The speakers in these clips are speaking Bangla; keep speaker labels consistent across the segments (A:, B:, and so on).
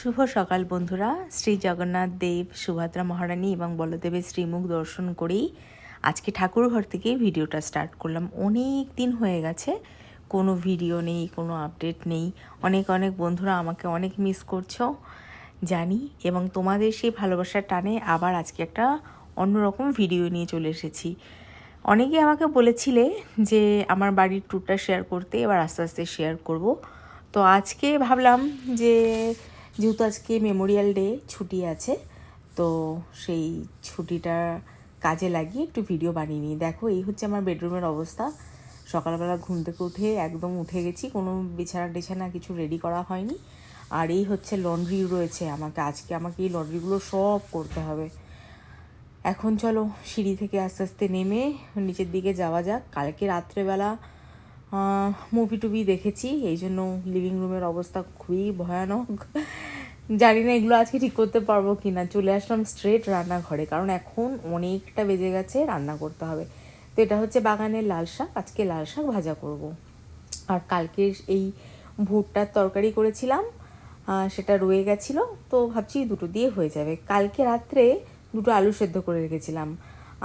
A: শুভ সকাল বন্ধুরা। শ্রী জগন্নাথ দেব, সুভাদ্রা মহারানী এবং বলদেবের শ্রীমুখ দর্শন করেই আজকে ঠাকুর ঘর থেকে ভিডিওটা স্টার্ট করলাম। অনেক দিন হয়ে গেছে, কোনো ভিডিও নেই, কোনো আপডেট নেই। অনেক অনেক বন্ধুরা আমাকে অনেক মিস করছ, জানি। এবং তোমাদের সেই ভালোবাসার টানে আবার আজকে একটা অন্যরকম ভিডিও নিয়ে চলে এসেছি। অনেকে আমাকে বলেছিলে যে আমার বাড়ির ট্যুরটা শেয়ার করতে, এবার আস্তে আস্তে শেয়ার করব। তো আজকে ভাবলাম যে যেহেতু আজকে মেমোরিয়াল ডে ছুটি আছে, তো সেই ছুটিটা কাজে লাগিয়ে একটু ভিডিও বানিয়ে নিই। দেখো, এই হচ্ছে আমার বেডরুমের অবস্থা। সকালবেলা ঘুম থেকে উঠে একদম উঠে গেছি, কোনো বিছানা টিছানা কিছু রেডি করা হয়নি। আর এই হচ্ছে লন্ড্রি রয়েছে আমাকে, আজকে আমাকে এই লন্ড্রিগুলো সব করতে হবে। এখন চলো সিঁড়ি থেকে আস্তে আস্তে নেমে নিচের দিকে যাওয়া যাক। কালকে রাত্রেবেলা মুভি টুভি দেখেছি, এই জন্য লিভিং রুমের অবস্থা খুবই ভয়ানক। জানি না এগুলো আজকে ঠিক করতে পারব কি না চলে আসলাম স্ট্রেট রান্নাঘরে, কারণ এখন অনেকটা বেজে গেছে, রান্না করতে হবে। তো এটা হচ্ছে বাগানের লাল শাক, আজকে লাল শাক ভাজা করব। আর কালকে এই ভুট্টার তরকারি করেছিলাম সেটা রয়ে গেছিল, তো ভাবছি দুটো দিয়ে হয়ে যাবে। কালকে রাত্রে দুটো আলু সেদ্ধ করে রেখেছিলাম।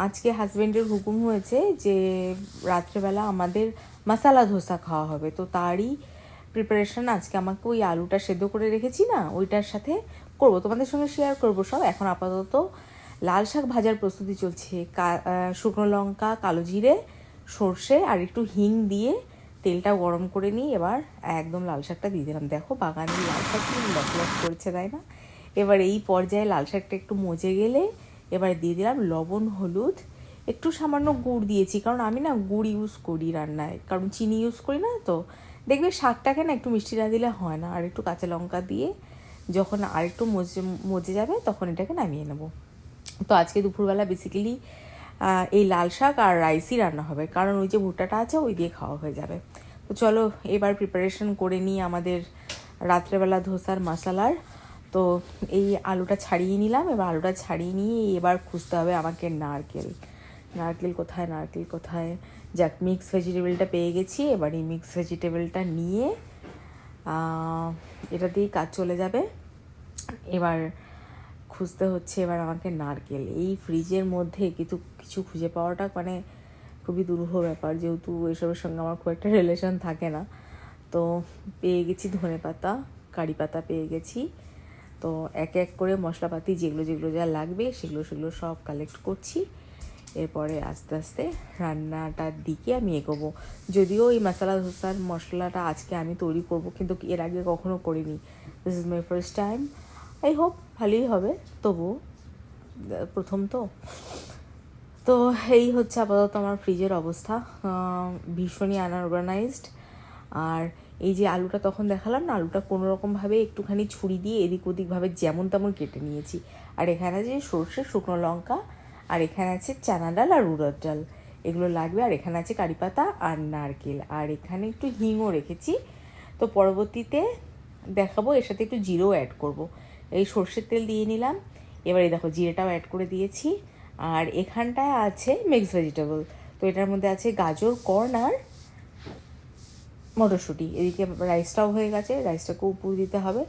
A: আজকে হাজব্যান্ডের হুকুম হয়েছে যে, রাত্রেবেলা আমাদের মশালা ধোসা খাওয়া হবে, তো তারই প্রিপারেশন আজকে আমাকে ওই আলুটা সেদ্ধ করে রেখেছি না, ওইটার সাথে করব। তোমাদের সঙ্গে শেয়ার করব সব। এখন আপাতত লাল শাক ভাজার প্রস্তুতি চলছে। শুকনো লঙ্কা, কালো জিরে, সর্ষে আর একটু হিং দিয়ে তেলটা গরম করে নিই এবার একদম লাল শাকটা দিয়ে দিলাম। দেখো বাগানের লাল শাক লক লক করছে, তাই না? এবার এই পর্যায়ে লাল শাকটা একটু মজে গেলে এবার দিয়ে দিলাম লবণ, হলুদ, একটু সামান্য গুড় দিয়েছি। কারণ আমি না গুড় ইউজ করি রান্নায়। কারণ চিনি ইউজ করি না তো দেখবে শাকটাকে না একটু মিষ্টি না দিলে হয় না, আর একটু কাঁচা লঙ্কা দিয়ে যখন আর একটু মজে মজে যাবে তখন এটাকে নামিয়ে নেব। তো আজকে দুপুরবেলা বেসিক্যালি এই লাল শাক আর রাইসই রান্না হবে, কারণ ওই যে ভুট্টাটা আছে ওই দিয়ে খাওয়া হয়ে যাবে। তো চলো এবার প্রিপারেশন করে নিই আমাদের রাত্রেবেলা ধোসার মশালার। তো এই আলুটা ছাড়িয়ে নিলাম, এবার আলুটা ছাড়িয়ে নিয়ে এবার খুঁজতে হবে আমাকে নারকেল। নারকেল কোথায় নারকেল কোথায়? যাক মিক্স ভেজিটেবলটা পেয়ে গেছি। এবার এই মিক্স ভেজিটেবলটা নিয়ে এটা দিয়েই কাজ চলে যাবে। এবার খুঁজতে হচ্ছে এবার আমাকে নারকেল। এই ফ্রিজের মধ্যে কিছু কিছু খুঁজে পাওয়াটা মানে খুবই দুরূহ ব্যাপার। যেহেতু এসবের সঙ্গে আমার খুব একটা রিলেশন থাকে না। তো পেয়ে গেছি ধনে পাতা, কারি পাতা পেয়ে গেছি। তো এক এক করে মশলাপাতি যেগুলো যেগুলো যা লাগবে সেগুলো সেগুলো সব কালেক্ট করছি। এরপরে আস্তে আস্তে রান্নাটার দিকে আমি এগোবো। যদিও এই মশলা ধোসার মশলাটা আজকে আমি তৈরি করব, কিন্তু এর আগে কখনো করিনি। This is my first time I hope ভালোই হবে। তবু প্রথম তো। তো এই হচ্ছে আপাতত আমার ফ্রিজের অবস্থা। ভীষণই আনঅর্গানাইজড আর এই যে আলুটা তখন দেখালাম না, আলুটা কোনো রকমভাবে একটুখানি ছুরি দিয়ে এদিক ওদিকভাবে যেমন তেমন কেটে নিয়েছি। আর এখানে যে সর্ষে, শুকনো লঙ্কা আর এখানে আছে চানা ডাল আর উড়দ ডাল। এগুলো লাগবে, আর এখানে আছে কারি পাতা আর নারকেল। আর এখানে একটু হিংও রেখেছি। তো পরবর্তীতে দেখাবো, এর সাথে একটু জিরো অ্যাড করব। এই সর্ষের তেল দিয়ে নিলাম। এবারে দেখো, জিরেটাও অ্যাড করে দিয়েছি। আর এখানটায় আছে মিক্স ভেজিটেবল তো এটার মধ্যে আছে গাজর কর্ন আর মটরশুঁটি। এদিকে রাইসটাও হয়ে গেছে। রাইসটাকেও উপর দিতে হবে।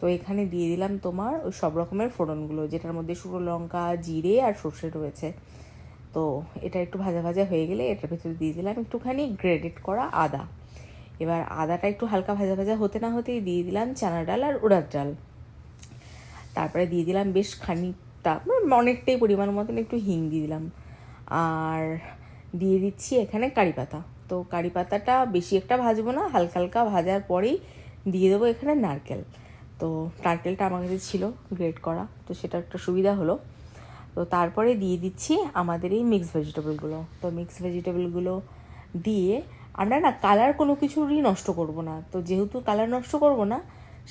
A: তো এখানে দিয়ে দিলাম তোমার ওই সব রকমের ফোড়নগুলো, যেটার মধ্যে শুকনো লঙ্কা, জিরে আর সর্ষে রয়েছে। তো এটা একটু ভাজা ভাজা হয়ে গেলে এটার ভেতরে দিয়ে দিলাম একটুখানি গ্রেডেড করা আদা। এবার আদাটা একটু হালকা ভাজা ভাজা হতে না হতেই দিয়ে দিলাম চানা ডাল আর উড়ার ডাল। তারপরে দিয়ে দিলাম বেশ খানিকটা মানে অনেকটাই পরিমাণ মতন একটু হিং দিয়ে দিলাম। আর দিয়ে দিচ্ছি এখানে কারি পাতা। তো কারি পাতাটা বেশি একটা ভাজবো না, হালকা হালকা ভাজার পরেই দিয়ে দেবো এখানে নারকেল। তো নারকেলটা আমার কাছে ছিল গ্রেট করা, তো সেটা একটা সুবিধা হলো। তো তারপরে দিয়ে দিচ্ছি আমাদের এই মিক্স ভেজিটেবলগুলো তো মিক্স ভেজিটেবলগুলো দিয়ে আমরা না কালার কোনো কিছুরই নষ্ট করব না। তো যেহেতু কালার নষ্ট করব না,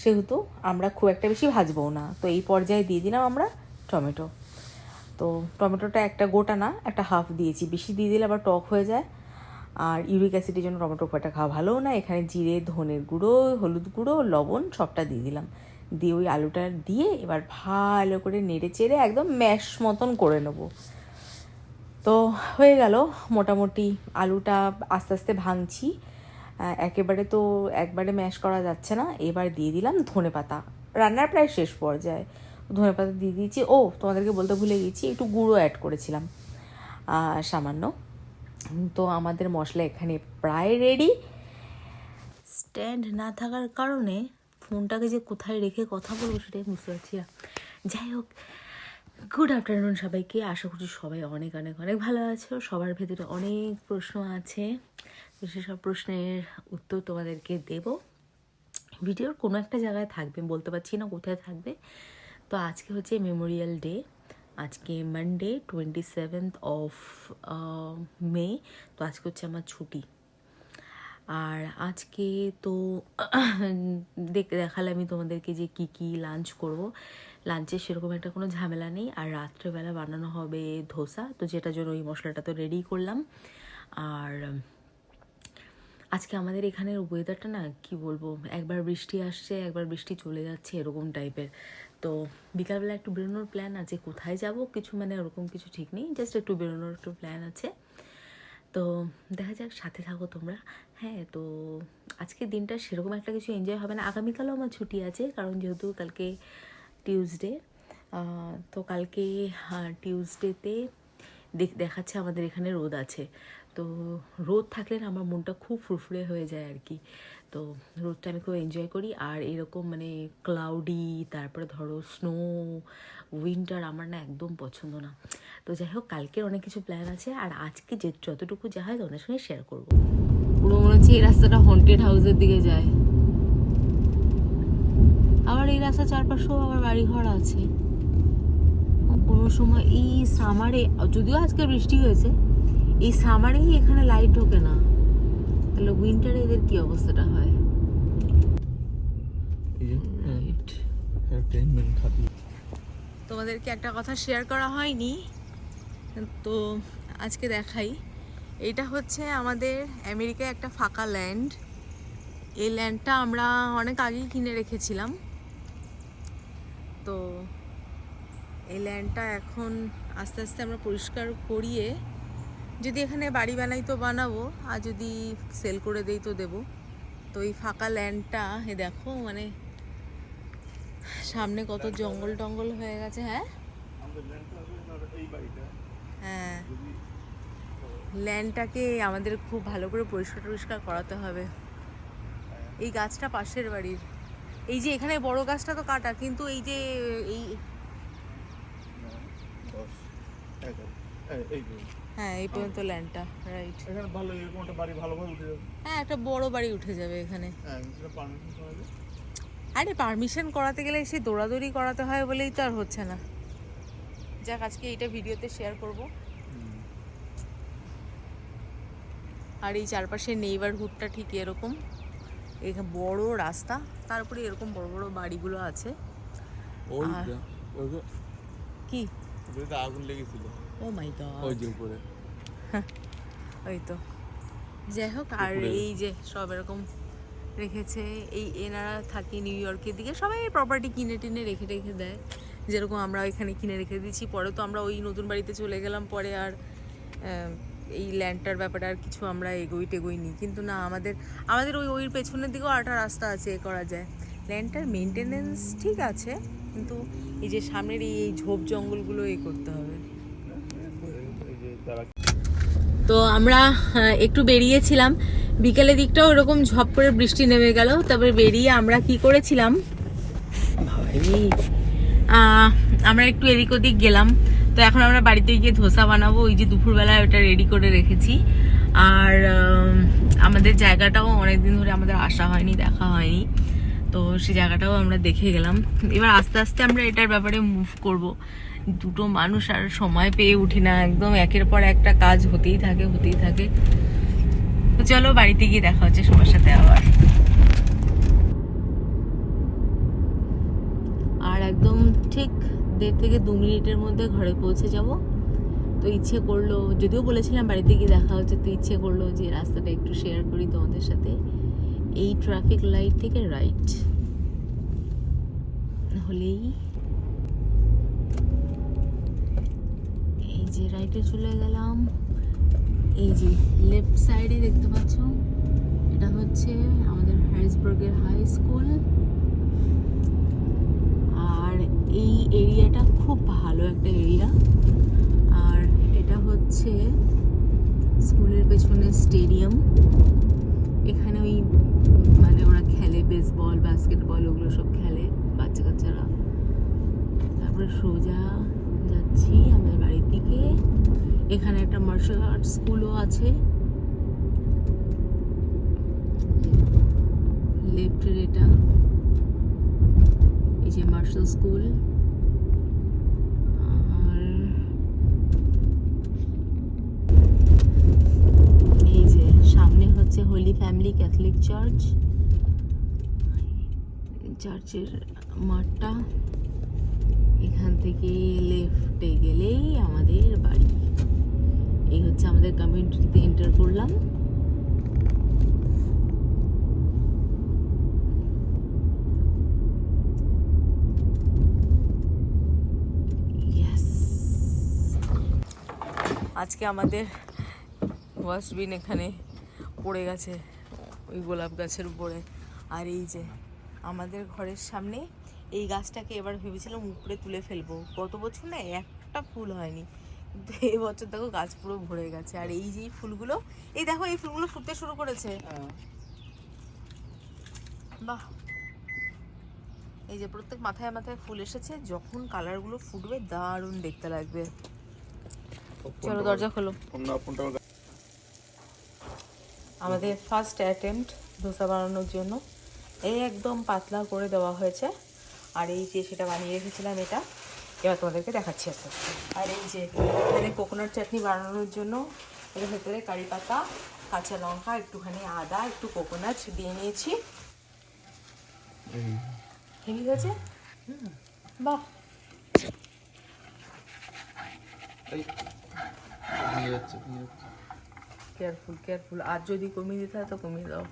A: সেহেতু আমরা খুব একটা বেশি ভাজবও না। তো এই পর্যায়ে দিয়ে দিলাম আমরা টমেটো। তো টমেটোটা একটা গোটা না, একটা হাফ দিয়েছি। বেশি দিয়ে দিলে আবার টক হয়ে যায়। আর ইউরিক অ্যাসিডের জন্য টমেটো খুব খাওয়া ভালোও না। এখানে জিরে, ধনের গুঁড়ো, হলুদ গুঁড়ো, লবণ সবটা দিয়ে দিলাম। দিয়ে ওই আলুটা দিয়ে এবার ভালো করে নেড়ে চেড়ে একদম ম্যাশ মতন করে নেব। তো হয়ে গেল, মোটামুটি আলুটা আস্তে আস্তে ভাঙছি। একেবারে তো একবারে ম্যাশ করা যাচ্ছে না। এবার দিয়ে দিলাম ধনে পাতা। রান্নার প্রায় শেষ পর্যায়ে। ধনে পাতা দিয়ে দিয়েছি। ও, তোমাদেরকে বলতে ভুলে গেছি, একটু গুঁড়ো অ্যাড করেছিলাম। সামান্য। তো আমাদের মশলা এখানে প্রায় রেডি স্ট্যান্ড না থাকার কারণে ফোনটাকে যে কোথায় রেখে কথা বলব সেটাই বুঝতে পারছি না। যাই হোক গুড আফটারনুন সবাইকে। আশা করছি সবাই অনেক অনেক অনেক ভালো আছো। সবার ভেতরে অনেক প্রশ্ন আছে। তো সেসব প্রশ্নের উত্তর তোমাদেরকে দেব। ভিডিওর কোনো একটা জায়গায় থাকবে বলতে পারছি না কোথায় থাকবে। তো আজকে হচ্ছে মেমোরিয়াল ডে আজকে Monday twenty seventh of May তো আজকে হচ্ছে আমার ছুটি। আর আজকে তো দেখ দেখালে আমি তোমাদেরকে যে কি কি লাঞ্চ করব। লাঞ্চে সেরকম একটা কোনো ঝামেলা নেই। আর রাত্রেবেলা বানানো হবে ধোসা। তো যেটার জন্য ওই মশলাটা তো রেডি করলাম। আর আজকে আমাদের এখানের ওয়েদারটা না, কি বলব, একবার বৃষ্টি আসছে, একবার বৃষ্টি চলে যাচ্ছে, এরকম টাইপের তো বিকালবেলা একটু বেরোনোর প্ল্যান আছে, কোথায় যাব, কিছু মানে ওরকম কিছু ঠিক নেই। জাস্ট একটু বেরোনোর একটু প্ল্যান আছে। তো দেখা যাক, সাথে থাকো তোমরা। হ্যাঁ তো আজকের দিনটা সেরকম একটা কিছু এনজয় হবে না। আগামীকালও আমার ছুটি আছে, কারণ যেহেতু কালকে টিউসডে তো কালকে টিউসডেতে দেখ, দেখাচ্ছে আমাদের এখানে রোদ আছে। তো রোদ থাকলে না আমার মনটা খুব ফুরফুরে হয়ে যায় আর কি। তো রোদটা আমি খুব এনজয় করি। আর এরকম মানে ক্লাউডি তারপরে ধরো স্নো উইন্টার আমার না একদম পছন্দ না। তো যাই হোক, কালকের অনেক কিছু প্ল্যান আছে। আর আজকে যে যতটুকু যা হয় তোমাদের সঙ্গে শেয়ার করব। পুরো মনে হচ্ছে এই রাস্তাটা হন্টেড হাউসের দিকে যায়। আবার এই রাস্তা চারপাশেও আবার বাড়ি ঘর আছে। কোনো সময় এই সামারে যদিও আজকে বৃষ্টি হয়েছে এই সামারেই এখানে লাইট ঢোকে না। তাহলে উইন্টারে এদের কি অবস্থাটা হয়? তোমাদেরকে একটা কথা শেয়ার করা হয়নি তো আজকে দেখাই। এটা হচ্ছে আমাদের আমেরিকায় একটা ফাঁকা ল্যান্ড এই ল্যান্ডটা আমরা অনেক আগেই কিনে রেখেছিলাম। তো এই ল্যান্ডটা এখন আস্তে আস্তে আমরা পরিষ্কার করিয়ে যদি এখানে বাড়ি বানাই তো বানাবো আর যদি সেল করে দেই তো দেবো। তো এই ফাঁকা ল্যান্ডটা এ দেখো মানে সামনে কত জঙ্গল টঙ্গল হয়ে গেছে হ্যাঁ? হ্যাঁ। ল্যান্ডটাকে আমাদের খুব ভালো করে পরিষ্কার টরিষ্কার করাতে হবে। এই গাছটা পাশের বাড়ির। এই যে এখানে বড় গাছটা তো কাটা কিন্তু এই যে এই হ্যাঁ এই পর্যন্ত ল্যান্ডটা রাইট
B: এখানে ভালো এরকম একটা বাড়ি ভালোভাবে উঠে যাবে।
A: হ্যাঁ একটা বড় বাড়ি উঠে যাবে এখানে।
B: হ্যাঁ সেটা পারমিশন করা যায়।
A: আরে পারমিশন করাতে গেলে সে দৌড়াদৌড়ি করাতে হয় বলেই তো আর হচ্ছে না। যাক আজকে এইটা ভিডিওতে শেয়ার করব। আর এই চারপাশের নেইবারহুডটা ঠিক এরকম। এখানে বড় রাস্তা তারপরে এরকম বড় বড় বাড়িগুলো আছে। কি?
B: আগুন লেগেছিল।
A: ও মাই গড
B: ওই যে উপরে।
A: ওই তো। যাই হোক আর এই যে সব এরকম রেখেছে এই এনারা থাকে নিউ ইয়র্কের দিকে সবাই প্রপার্টি কিনে টিনে রেখে রেখে দেয়। যেরকম আমরা এখানে কিনে রেখে দিয়েছি পরে তো আমরা ওই নতুন বাড়িতে চলে গেলাম পরে আর এই ল্যান্ডটার ব্যাপারে আর কিছু আমরা এগোই টেগোই নিই কিন্তু না আমাদের আমাদের ওই ওই পেছনের দিকেও আরেকটা রাস্তা আছে এ করা যায়। ল্যান্ডটার মেনটেনেন্স ঠিক আছে কিন্তু এই যে সামনের এই এই ঝোপ জঙ্গলগুলো এ করতে হবে। তো আমরা একটু বেরিয়েছিলাম। বিকেলের দিকটাও ওরকম ঝপ করে বৃষ্টি নেমে গেল, তারপরে বেরিয়ে আমরা কি করেছিলাম? আমরা একটু এদিক ওদিক গেলাম। তো এখন আমরা বাড়িতে গিয়ে ধোসা বানাবো, ওই যে দুপুরবেলায় ওটা রেডি করে রেখেছি। আর আমাদের জায়গাটাও অনেকদিন ধরে আমাদের আসা হয়নি, দেখা হয়নি। তো সেই জায়গাটাও আমরা দেখে গেলাম। এবার আস্তে আস্তে আমরা এটার ব্যাপারে মুভ করব। দুটো মানুষ আর সময় পেয়ে উঠি না, একদম একের পর একটা কাজ হতেই থাকে হতেই থাকে। তো চলো বাড়িতে গিয়ে দেখা হচ্ছে সবার সাথে আবার। আর একদম ঠিক দেড় থেকে দু মিনিটের মধ্যে ঘরে পৌঁছে যাব। তো ইচ্ছে করল, যদিও বলেছিলাম বাড়িতে গিয়ে দেখা হচ্ছে, তো ইচ্ছে করল যে রাস্তাটা একটু শেয়ার করি তোমাদের সাথে। এই ট্রাফিক লাইট থেকে রাইট হলেই এই যে রাইটে চলে গেলাম। এই যে লেফট সাইডে দেখতে পাচ্ছ? এটা হচ্ছে আমাদের হ্যারিসবার্গের হাই স্কুল আর এই এরিয়াটা খুব ভালো একটা এরিয়া আর এটা হচ্ছে স্কুলের পেছনে স্টেডিয়াম এখানে ওই মানে ওরা খেলে বেসবল বাস্কেটবল ওগুলো সব খেলে বাচ্চা কাচ্চারা তারপরে সোজা যাচ্ছি আমাদের বাড়ির দিকে। এখানে একটা মার্শাল আর্ট স্কুলও আছে। লেফটের এটা। এই যে মার্শাল স্কুল আর এই যে সামনে হচ্ছে হোলি ফ্যামিলি ক্যাথলিক চার্চ চার্চের মাঠটা। এখান থেকে লেফটে গেলেই আমাদের বাড়ি। এই হচ্ছে আমাদের কমিউনিটিতে এন্টার করলাম. আজকে আমাদের ওয়াশবিন এখানে পড়ে গেছে, ওই গোলাপ গাছের উপরে। আর এই যে আমাদের ঘরের সামনে এই গাছটাকে এবার ভেবেছিলাম উপরে তুলে ফেলব। গত বছর না একটা ফুল হয়নি। কিন্তু এই বছর দেখো গাছ পুরো ভরে গেছে। আর এই যে ফুলগুলো এই দেখো এই ফুলগুলো ফুটতে শুরু করেছে। বাহ! এই যে প্রত্যেক মাথায় মাথায় ফুল এসেছে। যখন কালারগুলো ফুটবে দারুণ দেখতে লাগবে। চলো দরজা খোলো। আমাদের ফার্স্ট অ্যাটেম্পট ধোসা বানানোর জন্য। এই একদম পাতলা করে দেওয়া হয়েছে। আর এই যে সেটা বানিয়ে রেখেছিলাম এটা এবার তোমাদেরকে দেখাচ্ছি আস্তে আস্তে। আর এই যে এখানে কোকোনাট চাটনি বানানোর জন্য এর ভেতরে কারি পাতা কাঁচা লঙ্কা একটুখানি আদা একটু কোকোনাট দিয়ে নিয়েছি। হয়েছে হুম, বাহ। কেয়ারফুল কেয়ারফুল আর যদি কমিয়ে দিতে হয় তো কমিয়ে দাও।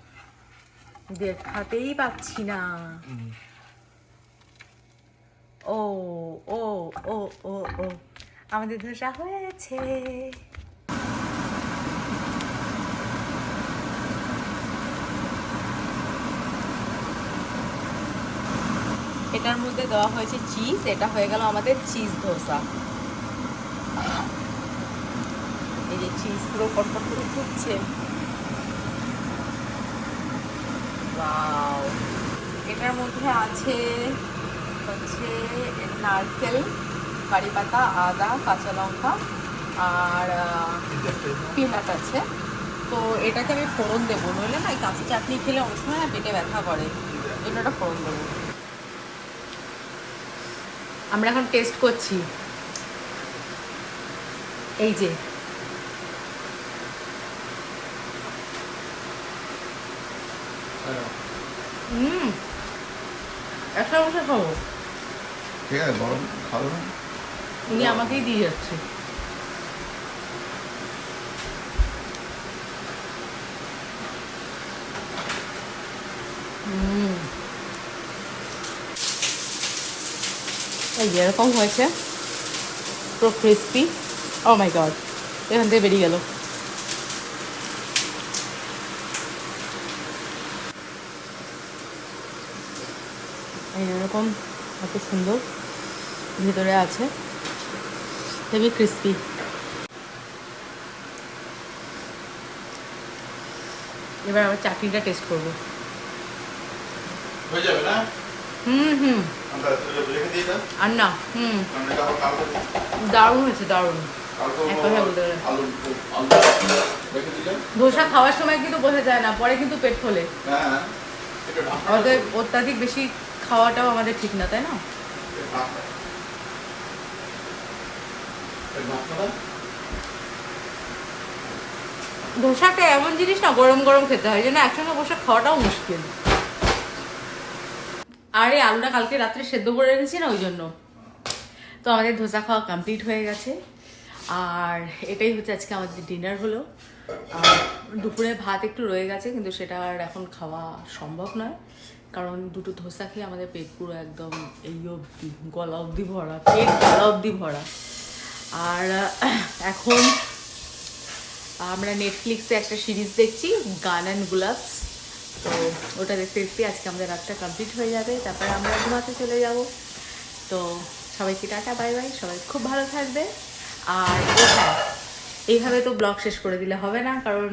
A: দেখাতেই পাচ্ছি না। ও ও ও ও ও। আমাদের ধোসা হয়েছে। এটার মধ্যে দেওয়া হয়েছে চিজ এটা হয়ে গেল আমাদের চিজ ধোসা। এই যে চিজ পুরো কটকট করে ফুটছে! এটার মধ্যে আছে হচ্ছে নারকেল কারি পাতা আদা কাঁচা লঙ্কা আর পিনাট আছে। তো এটাকে আমি ফোড়ন দেবো। নইলে না এই কাঁচা চাটনি খেলে অনেক সময় পেটে ব্যথা করে। জন্য এটা ফোড়ন দেবো। আমরা এখন টেস্ট করছি। এই যে। হুম। একটা বসে খাব।
C: ঠিক আছে, গরম খাব না।
A: উনি আমাকেই দিয়ে যাচ্ছে। এই যে এরকম হয়েছে। পুরো ক্রিসপি ও মাই গড এখান থেকে বেরিয়ে গেল। এরকম এত সুন্দর। ভিতরে আছে। Heavy crispy. এবার আবার চাটনিটা টেস্ট করব।
C: হয়ে যাবে না?
A: হুম হুম।
C: আমরা
A: আর না
C: আমরা
A: দারুণ হয়েছে দারুণ। ধোসা খাওয়ার সময় কিন্তু বোঝা যায় না পরে কিন্তু পেট খোলে।
C: হ্যাঁ
A: আমাদের অত্যাধিক বেশি খাওয়াটাও আমাদের ঠিক না, তাই না?
C: এই
A: ধোসাটা এমন জিনিস না, গরম গরম খেতে হয় যে না একসঙ্গে বসে খাওয়াটাও মুশকিল। আরে আলুটা কালকে রাত্রে সেদ্ধ করে রেখেছি না ওই জন্য? তো আমাদের ধোসা খাওয়া কমপ্লিট হয়ে গেছে। আর এটাই হচ্ছে আজকে আমাদের ডিনার হলো। দুপুরে ভাত একটু রয়ে গেছে, কিন্তু সেটা আর এখন খাওয়া সম্ভব নয়। কারণ দুটো ধোসা খেয়ে আমাদের পেট পুরো একদম এই অবধি, গলা অবধি ভরা, পেট গলা অবধি ভরা। আর এখন আমরা নেটফ্লিক্সে একটা সিরিজ দেখছি, গান অ্যান্ড গুলাবস তো ওটা দেখতে দেখতে আজকে আমাদের রাতটা কমপ্লিট হয়ে যাবে। তারপরে আমরা ঘুমাতে চলে যাব। তো সবাইকে টাটা বাই বাই সবাই খুব ভালো থাকবে। আর হ্যাঁ এইভাবে তো ব্লগ শেষ করে দিলে হবে না, কারণ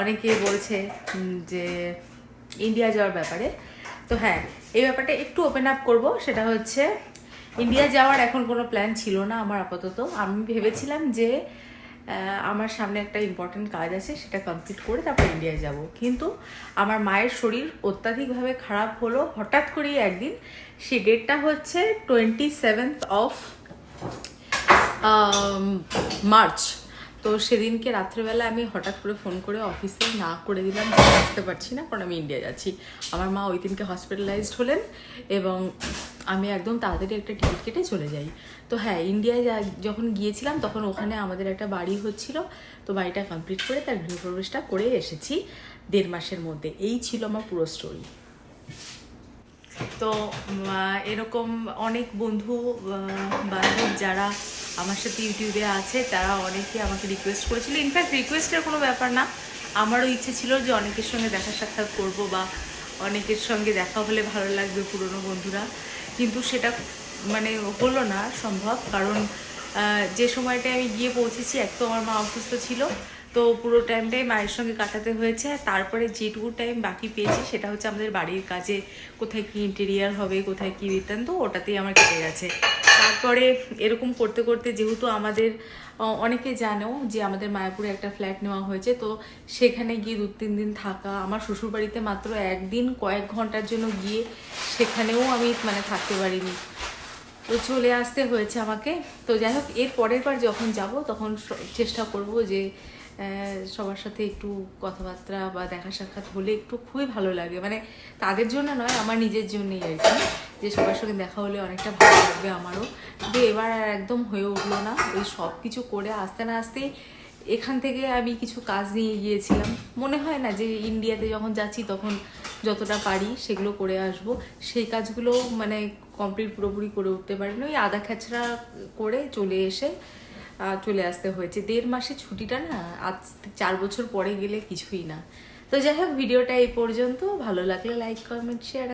A: অনেকে বলছে যে ইন্ডিয়া যাওয়ার ব্যাপারে। তো হ্যাঁ এই ব্যাপারটা একটু ওপেন আপ করব, সেটা হচ্ছে ইন্ডিয়া যাওয়ার এখন কোনো প্ল্যান ছিল না আমার আপাতত। আমি ভেবেছিলাম যে আমার সামনে একটা ইম্পর্টেন্ট কাজ আছে, সেটা কমপ্লিট করে তারপর ইন্ডিয়ায় যাব। কিন্তু আমার মায়ের শরীর অত্যাধিকভাবে খারাপ হলো। হঠাৎ করেই একদিন সেই ডেটটা হচ্ছে টোয়েন্টি সেভেন্থ অফ মার্চ তো সেদিনকে রাত্রেবেলা আমি হঠাৎ করে ফোন করে অফিসে না করে দিলাম, যে আসতে পারছি না, কারণ আমি ইন্ডিয়া যাচ্ছি। আমার মা ওই দিনকে হসপিটালাইজড হলেন এবং আমি একদম তাড়াতাড়ি একটা টিকিট কেটে চলে যাই। তো হ্যাঁ ইন্ডিয়ায় যখন গিয়েছিলাম তখন ওখানে আমাদের একটা বাড়ি হচ্ছিল। তো বাড়িটা কমপ্লিট করে তার গৃহপ্রবেশটা করে এসেছি দেড় মাসের মধ্যে। এই ছিল আমার পুরো স্টোরি তো এরকম অনেক বন্ধু বান্ধব যারা আমার সাথে ইউটিউবে আছে, তারা অনেকে আমাকে রিকোয়েস্ট করেছিল। ইনফ্যাক্ট রিকোয়েস্টের কোনো ব্যাপার না। আমারও ইচ্ছে ছিল যে অনেকের সঙ্গে দেখা সাক্ষাৎ করব বা অনেকের সঙ্গে দেখা হলে ভালো লাগবে পুরনো বন্ধুরা। কিন্তু সেটা মানে হলো না, সম্ভব। কারণ যে সময়টায় আমি গিয়ে পৌঁছেছি, এক তো আমার মা অসুস্থ ছিল। তো পুরো টাইমটাই মায়ের সঙ্গে কাটাতে হয়েছে, আর তারপরে যেটুকু টাইম বাকি পেয়েছি সেটা হচ্ছে আমাদের বাড়ির কাজে, কোথায় কি ইন্টেরিয়ার হবে, কোথায় কি বৃত্তান্ত ওটাতেই আমার কেটে গেছে। তারপরে এরকম করতে করতে যেহেতু আমাদের অনেকে জানেও যে আমাদের মায়াপুরে একটা ফ্ল্যাট নেওয়া হয়েছে, তো সেখানে গিয়ে দু তিন দিন থাকা, আমার শ্বশুরবাড়িতে মাত্র একদিন কয়েক ঘণ্টার জন্য গিয়ে সেখানেও আমি মানে থাকতে পারিনি। তো চলে আসতে হয়েছে আমাকে। তো যাই হোক, এর পরের বার যখন যাব তখন চেষ্টা করব যে সবার সাথে একটু কথাবার্তা বা দেখা সাক্ষাৎ হলে একটু খুবই ভালো লাগে। মানে তাদের জন্য নয়, আমার নিজের জন্যই আর কি। যে সবার সঙ্গে দেখা হলে অনেকটা ভালো লাগবে আমারও। কিন্তু এবার আর একদম হয়ে উঠল না। ওই সব কিছু করে আসতে না আসতেই এখান থেকে আমি কিছু কাজ নিয়ে গিয়েছিলাম। মনে হয় না যে ইন্ডিয়াতে যখন যাচ্ছি তখন যতটা পারি সেগুলো করে আসব। সেই কাজগুলো মানে কমপ্লিট পুরোপুরি করে উঠতে পারিনি। ওই আধা খেচড়া করে চলে এসে চলে আসতে হয়েছে। দেড় মাসে ছুটিটা না, আজ চার বছর পরে গেলে কিছুই না। তো যাই হোক, ভিডিওটা এই পর্যন্ত। ভালো লাগলে লাইক কমেন্ট শেয়ার